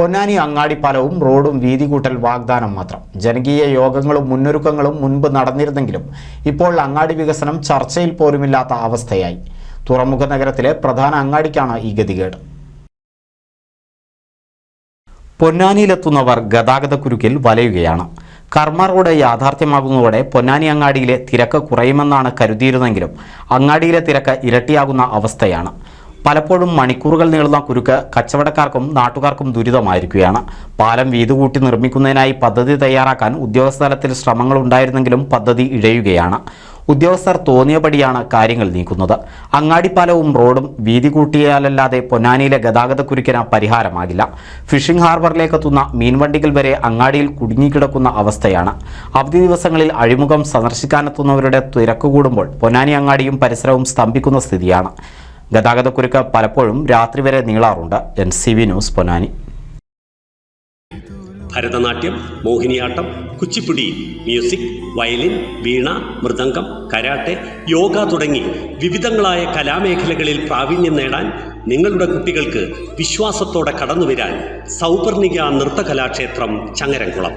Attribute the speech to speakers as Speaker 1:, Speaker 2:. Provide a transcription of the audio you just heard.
Speaker 1: പൊന്നാനി അങ്ങാടിപ്പാലവും റോഡും വീതി കൂട്ടൽ വാഗ്ദാനം മാത്രം. ജനകീയ യോഗങ്ങളും മുന്നൊരുക്കങ്ങളും മുൻപ് നടന്നിരുന്നെങ്കിലും ഇപ്പോൾ അങ്ങാടി വികസനം ചർച്ചയിൽ പോലുമില്ലാത്ത അവസ്ഥയായി. തുറമുഖ നഗരത്തിലെ പ്രധാന അങ്ങാടിക്കാണ് ഈ ഗതികേട്. പൊന്നാനിയിലെത്തുന്നവർ ഗതാഗതക്കുരുക്കിൽ വലയുകയാണ്. കർമ്മ റോഡ് യാഥാർത്ഥ്യമാകുന്നതോടെ പൊന്നാനി അങ്ങാടിയിലെ തിരക്ക് കുറയുമെന്നാണ് കരുതിയിരുന്നെങ്കിലും അങ്ങാടിയിലെ തിരക്ക് ഇരട്ടിയാകുന്ന അവസ്ഥയാണ്. പലപ്പോഴും മണിക്കൂറുകൾ നീളുന്ന കുരുക്ക് കച്ചവടക്കാർക്കും നാട്ടുകാർക്കും ദുരിതമായിരിക്കുകയാണ്. പാലം വീതുകൂട്ടി നിർമ്മിക്കുന്നതിനായി പദ്ധതി തയ്യാറാക്കാൻ ഉദ്യോഗസ്ഥലത്തിൽ ശ്രമങ്ങൾ ഉണ്ടായിരുന്നെങ്കിലും പദ്ധതി ഇഴയുകയാണ്. ഉദ്യോഗസ്ഥർ തോന്നിയപടിയാണ് കാര്യങ്ങൾ നീക്കുന്നത്. അങ്ങാടിപ്പാലവും റോഡും വീതി കൂട്ടിയാലല്ലാതെ പൊന്നാനിയിലെ ഗതാഗതക്കുരുക്കിന് പരിഹാരമാകില്ല. ഫിഷിംഗ് ഹാർബറിലേക്ക് എത്തുന്ന മീൻവണ്ടികൾ വരെ അങ്ങാടിയിൽ കുടുങ്ങിക്കിടക്കുന്ന അവസ്ഥയാണ്. അവധി ദിവസങ്ങളിൽ അഴിമുഖം സന്ദർശിക്കാനെത്തുന്നവരുടെ തിരക്ക് കൂടുമ്പോൾ പൊന്നാനി അങ്ങാടിയും പരിസരവും സ്തംഭിക്കുന്ന സ്ഥിതിയാണ്. ഗതാഗതക്കുരുക്ക് പലപ്പോഴും രാത്രി വരെ നീളാറുണ്ട്. N C V news Ponnani.
Speaker 2: Bharatanatyam Mohiniyattam Kuchipudi music violin veena mridangam karate yoga തുടങ്ങി വിവിധങ്ങളായ കലാമേഖലകളിൽ പ്രാവീണ്യം നേടാൻ നിങ്ങളുടെ കുട്ടികൾക്ക് വിശ്വാസത്തോടെ കടന്നുവരാൻ സൗപർണിക നൃത്തകലാക്ഷേത്രം ചങ്ങരംകുളം.